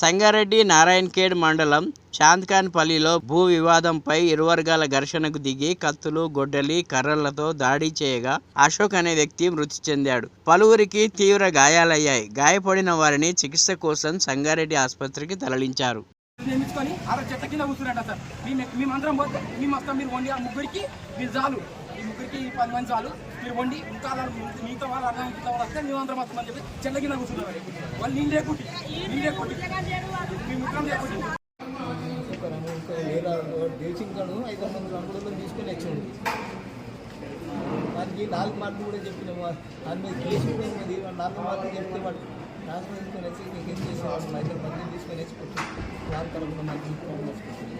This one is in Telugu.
సంగారెడ్డి నారాయణఖేడ్ మండలం చాంద్కాన్పల్లిలో భూ వివాదంపై ఇరువర్గాల ఘర్షణకు దిగి కత్తులు గొడ్డలి కర్రలతో దాడి చేయగా అశోక్ అనే వ్యక్తి మృతి చెందాడు. పలువురికి తీవ్ర గాయాలయ్యాయి. గాయపడిన వారిని చికిత్స కోసం సంగారెడ్డి ఆసుపత్రికి తరలించారు. ముగ్గురికి చాలు. ఈ ముగ్గురికి పది మంది చాలు. మీరు వండి ఇంకా మిగతా వాళ్ళు అన్నం మిగతా వాళ్ళు వస్తే మేము అందరం వస్తామని చెప్పి చెట్ల కింద కూర్చున్నారు వాళ్ళు నీళ్ళు లేకుంటే నీళ్ళు లేకుంటే మీ ముఖం లేకుంటే ఇంకా వేరే దేశించాడు ఐదు వందల రంగులలో తీసుకొని వచ్చిండు దానికి నాలుగు మార్కులు కూడా చెప్పినాము దాని మీద కేసు కూడా ఉన్నది నాలుగు మార్కులు చెప్తే వాడు ట్రాన్స్ఫర్ తీసుకొని వచ్చి నీకు ఏం చేసేవాడు ఐదు మందిని తీసుకొని వచ్చి కొట్టి. దాని తరపున మనకి ఫోన్ చేసుకుంటుంది